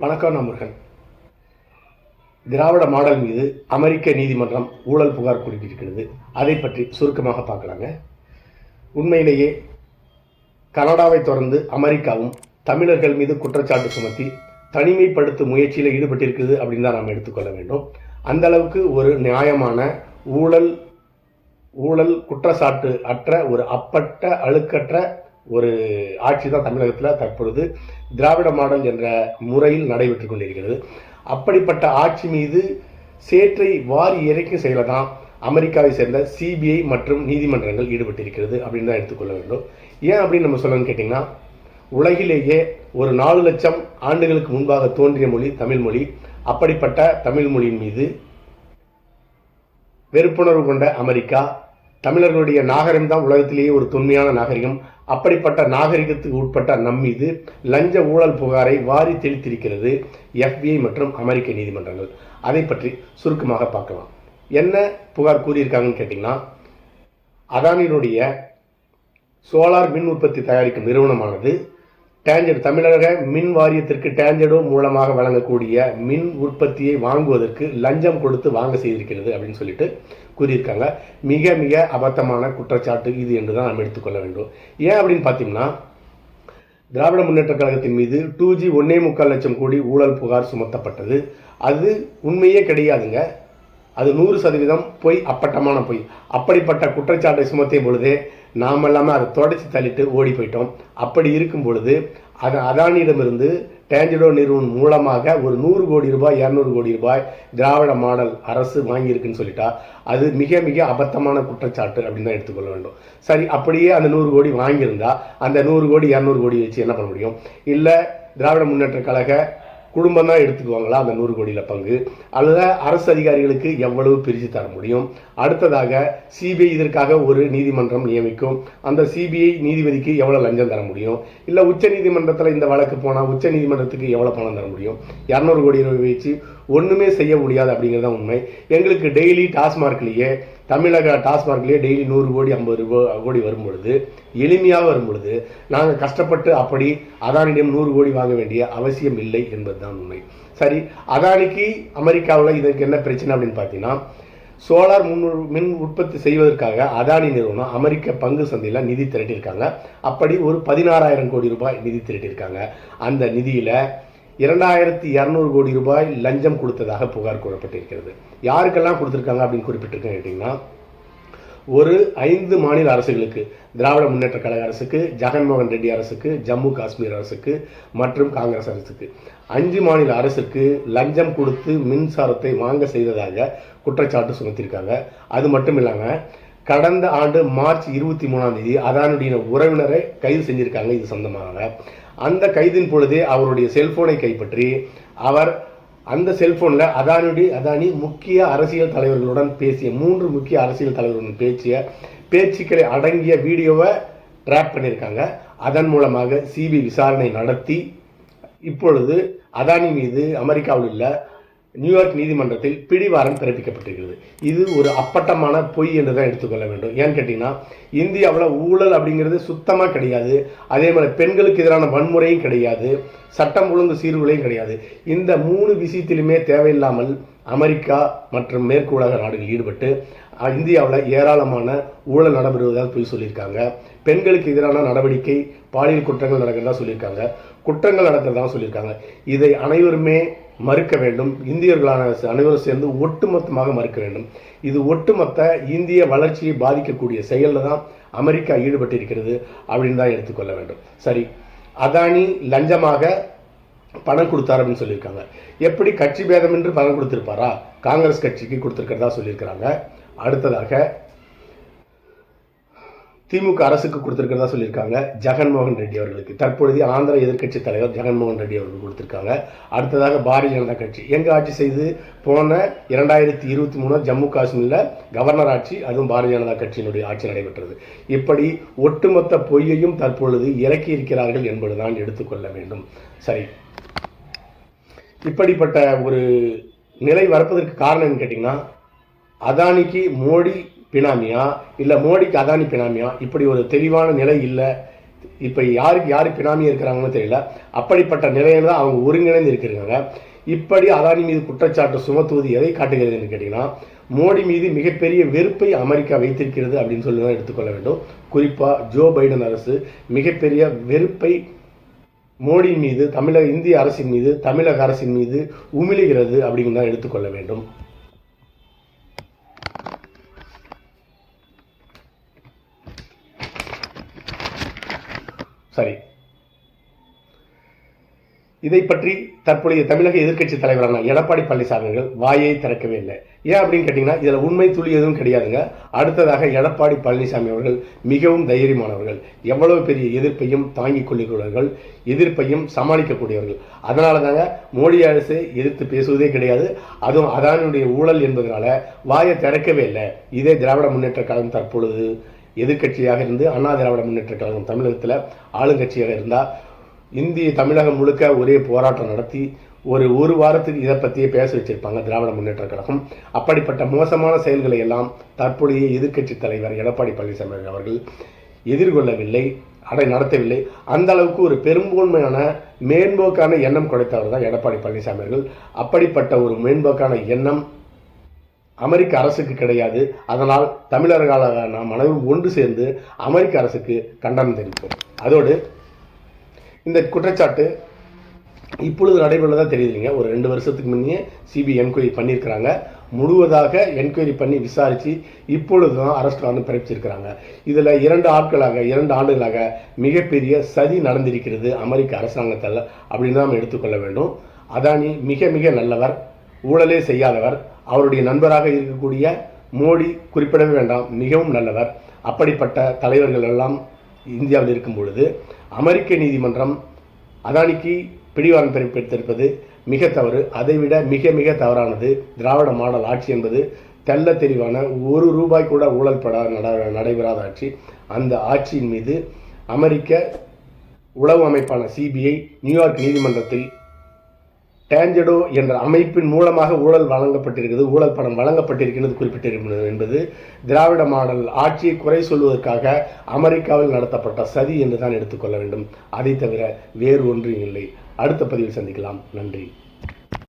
வணக்கம் நான் முருகன் திராவிட மாடல் மீது அமெரிக்க நீதிமன்றம் ஊழல் புகார் குறிப்பிட்டிருக்கிறது. அதை பற்றி சுருக்கமாக பார்க்கலாங்க. உண்மையிலேயே கனடாவை தொடர்ந்து அமெரிக்காவும் தமிழர்கள் மீது குற்றச்சாட்டு சுமத்தி தனிமைப்படுத்தும் முயற்சியில் ஈடுபட்டிருக்குது அப்படின்னு தான் நாம் எடுத்துக்கொள்ள வேண்டும். அந்த அளவுக்கு ஒரு நியாயமான ஊழல் ஊழல் குற்றச்சாட்டு அற்ற ஒரு அப்பட்ட அழுக்கற்ற ஒரு ஆட்சி தான் தமிழகத்தில் தற்பொழுது திராவிட மாடல் என்ற முறையில் நடைபெற்று கொண்டிருக்கிறது. அப்படிப்பட்ட ஆட்சி மீது சேற்றை வாரி இறைக்கும் செயலை தான் அமெரிக்காவை சேர்ந்த சிபிஐ மற்றும் நீதிமன்றங்கள் ஈடுபட்டிருக்கிறது அப்படின்னு தான் எடுத்துக்கொள்ள வேண்டும். ஏன் அப்படின்னு நம்ம சொல்லணும்னு கேட்டிங்கன்னா உலகிலேயே ஒரு நாலு லட்சம் ஆண்டுகளுக்கு முன்பாக தோன்றிய மொழி தமிழ் மொழி. அப்படிப்பட்ட தமிழ் மொழியின் மீது வெறுப்புணர்வு கொண்ட அமெரிக்கா தமிழர்களுடைய நாகரிகம் தான் உலகத்திலேயே ஒரு தொன்மையான நாகரிகம். அப்படிப்பட்ட நாகரிகத்துக்கு உட்பட்ட நம் மீது லஞ்ச ஊழல் புகாரை வாரி தெளித்திருக்கிறது எஃபிஐ மற்றும் அமெரிக்க நீதிமன்றங்கள். அதை பற்றி சுருக்கமாக பார்க்கலாம். என்ன புகார் கூறியிருக்காங்கன்னு கேட்டிங்கன்னா அதானியினுடைய சோலார் மின் உற்பத்தி தயாரிக்கும் நிறுவனமானது டேஞ்சர் தமிழக மின் வாரியத்திற்கு டேஞ்சடோ மூலமாக வழங்கக்கூடிய மின் உற்பத்தியை வாங்குவதற்கு லஞ்சம் கொடுத்து வாங்க செய்திருக்கிறது அப்படின்னு சொல்லிட்டு கூறியிருக்காங்க. மிக மிக அபத்தமான குற்றச்சாட்டு இது என்று தான் நாம் எடுத்துக்கொள்ள வேண்டும். ஏன் அப்படின்னு பார்த்தீங்கன்னா திராவிட முன்னேற்ற கழகத்தின் மீது டூ ஜி ஒன்னே முக்கால் லட்சம் கோடி ஊழல் புகார் சுமத்தப்பட்டது. அது உண்மையே கிடையாதுங்க. அது நூறு சதவீதம் பொய் அப்பட்டமான பொய். அப்படிப்பட்ட குற்றச்சாட்டை சுமத்திய பொழுதே நாம் எல்லாமே அதை தொடச்சி தள்ளிட்டு ஓடி போயிட்டோம். அப்படி இருக்கும் பொழுது அது அதானியிடமிருந்து டேஞ்சடோ நிறுவனம் மூலமாக ஒரு நூறு கோடி ரூபாய் இரநூறு கோடி ரூபாய் திராவிட மாடல் அரசு வாங்கியிருக்குன்னு சொல்லிட்டா அது மிக மிக அபத்தமான குற்றச்சாட்டு அப்படின்னு தான் எடுத்துக்கொள்ள வேண்டும். சரி அப்படியே அந்த நூறு கோடி வாங்கியிருந்தா அந்த நூறு கோடி இரநூறு கோடி வச்சு என்ன பண்ண முடியும்? இல்லை திராவிட முன்னேற்ற கழக குடும்பம் தான் எடுத்துக்குவாங்களா? அந்த நூறு கோடியில் பங்கு. அல்லது அரசு அதிகாரிகளுக்கு எவ்வளவு பிரித்து தர முடியும்? அடுத்ததாக சிபிஐ இதற்காக ஒரு நீதிமன்றம் நியமிக்கும். அந்த சிபிஐ நீதிபதிக்கு எவ்வளோ லஞ்சம் தர முடியும்? இல்லை உச்ச நீதிமன்றத்தில் இந்த வழக்கு போனால் உச்ச நீதிமன்றத்துக்கு எவ்வளோ பணம் தர முடியும்? இரநூறு கோடி ரூபாய் வச்சு ஒன்றுமே செய்ய முடியாது அப்படிங்கிறது தான் உண்மை. எங்களுக்கு டெய்லி டாஸ்மார்க்லேயே தமிழக டாஸ்மார்க்லேயே டெய்லி நூறு கோடி ஐம்பது ரூபா கோடி வரும் பொழுது எளிமையாக வரும் பொழுது நாங்கள் கஷ்டப்பட்டு அப்படி அதானிடம் நூறு கோடி வாங்க வேண்டிய அவசியம் இல்லை என்பதுதான் உண்மை. சரி அதானிக்கு அமெரிக்காவில் இதற்கு என்ன பிரச்சனை அப்படின்னு பார்த்தீங்கன்னா சோலார் முன் மின் உற்பத்தி செய்வதற்காக அதானி நிறுவனம் அமெரிக்க பங்கு சந்தையில் நிதி திரட்டியிருக்காங்க. அப்படி ஒரு பதினாறாயிரம் கோடி ரூபாய் நிதி திரட்டியிருக்காங்க. அந்த நிதியில் இரண்டாயிரத்தி இரநூறு கோடி ரூபாய் லஞ்சம் கொடுத்ததாக புகார் கூறப்பட்டிருக்கிறது. யாருக்கெல்லாம் கொடுத்துருக்காங்க அப்படின்னு குறிப்பிட்டிருக்கேன் கேட்டிங்கன்னா ஒரு ஐந்து மாநில அரசுகளுக்கு திராவிட முன்னேற்ற கழக அரசுக்கு ஜெகன்மோகன் ரெட்டி அரசுக்கு ஜம்மு காஷ்மீர் அரசுக்கு மற்றும் காங்கிரஸ் அரசுக்கு. அஞ்சு மாநில அரசுக்கு லஞ்சம் கொடுத்து மின்சாரத்தை வாங்க செய்ததாக குற்றச்சாட்டு சுமத்திருக்காங்க. அது மட்டும் இல்லாமல் கடந்த ஆண்டு மார்ச் இருபத்தி மூணாம் தேதி அதானுடைய உறவினரை கைது செஞ்சிருக்காங்க. இது சொந்தமாக அந்த கைதின் பொழுதே அவருடைய செல்போனை கைப்பற்றி அவர் அந்த செல்போனில் அதானுடைய அதானி முக்கிய அரசியல் தலைவர்களுடன் பேசிய மூன்று முக்கிய அரசியல் தலைவர்களுடன் பேசிய பேச்சுக்களை அடங்கிய வீடியோவை ட்ராப் பண்ணியிருக்காங்க. அதன் மூலமாக சிபி விசாரணை நடத்தி இப்பொழுது அதானி மீது அமெரிக்காவில் உள்ள நியூயார்க் நீதிமன்றத்தில் பிடிவாரண்ட் பிறப்பிக்கப்பட்டிருக்கிறது. இது ஒரு அப்பட்டமான பொய் என்று தான் எடுத்துக்கொள்ள வேண்டும். ஏன்னு கேட்டிங்கன்னா இந்தியாவில் ஊழல் அப்படிங்கிறது சுத்தமாக கிடையாது. அதே மாதிரி பெண்களுக்கு எதிரான வன்முறையும் கிடையாது. சட்டம் ஒழுங்கு சீர்குலையும் கிடையாது. இந்த மூணு விஷயத்திலுமே தேவையில்லாமல் அமெரிக்கா மற்றும் மேற்கு உலக நாடுகள் ஈடுபட்டு இந்தியாவில் ஏராளமான ஊழல் நடைபெறுவதாக போய் சொல்லியிருக்காங்க. பெண்களுக்கு எதிரான நடவடிக்கை பாலியல் குற்றங்கள் நடக்கிறதா சொல்லியிருக்காங்க. குற்றங்கள் நடக்கிறதா சொல்லியிருக்காங்க. இதை அனைவருமே மறுக்க வேண்டும். இந்தியர்களான அனைவரும் சேர்ந்து ஒட்டுமொத்தமாக மறுக்க வேண்டும். இது ஒட்டுமொத்த இந்திய வளர்ச்சியை பாதிக்கக்கூடிய செயலில் தான் அமெரிக்கா ஈடுபட்டிருக்கிறது அப்படின்னு தான் எடுத்துக்கொள்ள வேண்டும். சரி அதானி லஞ்சமாக பணம் கொடுத்தார் அப்படின்னு சொல்லியிருக்காங்க. எப்படி கட்சி பேதம் என்று பணம் கொடுத்துருப்பாரா? காங்கிரஸ் கட்சிக்கு கொடுத்துருக்கிறதா சொல்லியிருக்கிறாங்க. அடுத்ததாக திமுக அரசுக்கு கொடுத்துருக்கிறதா சொல்லியிருக்காங்க ஜெகன்மோகன் ரெட்டி அவர்களுக்கு. தற்பொழுது ஆந்திர எதிர்க்கட்சி தலைவர் ஜெகன்மோகன் ரெட்டி அவர்கள் கொடுத்துருக்காங்க. அடுத்ததாக பாரதிய ஜனதா கட்சி. எங்க ஆட்சி செய்து போன இரண்டாயிரத்தி இருபத்தி மூணு ஜம்மு காஷ்மீரில் கவர்னர் ஆட்சி அதுவும் பாரதிய ஜனதா கட்சியினுடைய ஆட்சி நடைபெற்றது. இப்படி ஒட்டுமொத்த பொய்யையும் தற்பொழுது இறக்கி இருக்கிறார்கள் என்பதுதான் எடுத்துக்கொள்ள வேண்டும். சரி. இப்படிப்பட்ட ஒரு நிலை வரப்பதற்கு காரணம் என்னன்னு கேட்டிங்கன்னா அதானிக்கு மோடி பினாமியா? இல்லை மோடிக்கு அதானி பினாமியா? இப்படி ஒரு தெளிவான நிலை இல்லை. இப்போ யாருக்கு யார் பினாமி இருக்கிறாங்கன்னு தெரியல. அப்படிப்பட்ட நிலையில தான் அவங்க ஒருங்கிணைந்து இருக்கிறாங்க. இப்படி அதானி மீது குற்றச்சாட்டு சுமத்துவது எதை காட்டுகிறதுன்னு கேட்டிங்கன்னா மோடி மீது மிகப்பெரிய வெறுப்பை அமெரிக்கா வைத்திருக்கிறது அப்படின்னு சொல்லி தான் எடுத்துக்கொள்ள வேண்டும். குறிப்பாக ஜோ பைடன் அரசு மிகப்பெரிய வெறுப்பை மோடி மீது தமிழக இந்திய அரசின் மீது தமிழக அரசின் மீது உமிழுகிறது அப்படின்னு தான் எடுத்துக்கொள்ள வேண்டும். சரி. இதை பற்றி தற்போதைய தமிழக எதிர்க்கட்சி தலைவரான எடப்பாடி பழனிசாமி அவர்கள் வாயை திறக்கவே இல்லை. ஏன் அப்படின்னு கேட்டிங்கன்னா இதில் உண்மை துளி எதுவும் கிடையாதுங்க. அடுத்ததாக எடப்பாடி பழனிசாமி அவர்கள் மிகவும் தைரியமானவர்கள். எவ்வளவு பெரிய எதிர்ப்பையும் தாங்கிக் கொள்ளுகிறவர்கள் எதிர்ப்பையும் சமாளிக்கக்கூடியவர்கள். அதனால தாங்க மோடி அரசு எதிர்த்து பேசுவதே கிடையாது. அதுவும் அதானுடைய ஊழல் என்பதனால வாயை திறக்கவே இல்லை. இதே திராவிட முன்னேற்ற கழகம் தற்பொழுது எதிர்க்கட்சியாக இருந்து அண்ணா திராவிட முன்னேற்ற கழகம் தமிழகத்தில் ஆளுங்கட்சியாக இருந்தால் இந்திய தமிழகம் முழுக்க ஒரே போராட்டம் நடத்தி ஒரு ஒரு வாரத்துக்கு இதை பற்றியே பேச வச்சிருப்பாங்க திராவிட முன்னேற்ற கழகம். அப்படிப்பட்ட மோசமான செயல்களை எல்லாம் தற்போதைய எதிர்க்கட்சி தலைவர் எடப்பாடி பழனிசாமி அவர்கள் எதிர்கொள்ளவில்லை அதை நடத்தவில்லை. அந்த அளவுக்கு ஒரு பெரும்பான்மையான மேம்போக்கான எண்ணம் குறைத்தவர் தான் எடப்பாடி பழனிசாமி அவர்கள். அப்படிப்பட்ட ஒரு மேம்போக்கான எண்ணம் அமெரிக்க அரசுக்கு கிடையாது. அதனால் தமிழர்களாக நாம் அனைவரும் ஒன்று சேர்ந்து அமெரிக்க அரசுக்கு கண்டனம் தெரிவிப்போம். அதோடு இந்த குற்றச்சாட்டு இப்பொழுது நடைபெறதா தெரியுதுங்க. ஒரு ரெண்டு வருஷத்துக்கு முன்னே சிபிஐ என்கொயரி பண்ணியிருக்கிறாங்க. முழுவதாக என்கொயரி பண்ணி விசாரித்து இப்பொழுது தான் அரெஸ்ட் வாரண்ட் பிறப்பிச்சிருக்கிறாங்க. இதில் இரண்டு ஆட்களாக இரண்டு ஆண்டுகளாக மிகப்பெரிய சதி நடந்திருக்கிறது அமெரிக்க அரசாங்கத்தால் அப்படின்னு நாம் எடுத்துக்கொள்ள வேண்டும். அதானி மிக மிக நல்லவர் ஊழலே செய்யாதவர் அவருடைய நண்பராக இருக்கக்கூடிய மோடி குறிப்பிடவே வேண்டாம் மிகவும் நல்லவர். அப்படிப்பட்ட தலைவர்கள் எல்லாம் இந்தியாவில் இருக்கும் பொழுது அமெரிக்க நீதிமன்றம் அதானிக்கு பிடிவாரம் பிறப்பித்திருப்பது மிக தவறு. அதைவிட மிக மிக தவறானது. திராவிட மாடல் ஆட்சி என்பது தெள்ள தெளிவான ஒரு ரூபாய் கூட ஊழல் பட நட- நடைபெறாத ஆட்சி. அந்த ஆட்சியின் மீது அமெரிக்க உளவு அமைப்பான சிபிஐ நியூயார்க் நீதிமன்றத்தில் டேஞ்சடோ என்ற அமைப்பின் மூலமாக ஊழல் வழங்கப்பட்டிருக்கிறது ஊழல் பணம் வழங்கப்பட்டிருக்கிறது குறிப்பிட்டிருக்கிறது என்பது திராவிட மாடல் ஆட்சியை குறை சொல்வதற்காக அமெரிக்காவில் நடத்தப்பட்ட சதி என்று தான் எடுத்துக்கொள்ள வேண்டும். அதை தவிர வேறு ஒன்றும் இல்லை. அடுத்த பதிவில் சந்திக்கலாம். நன்றி.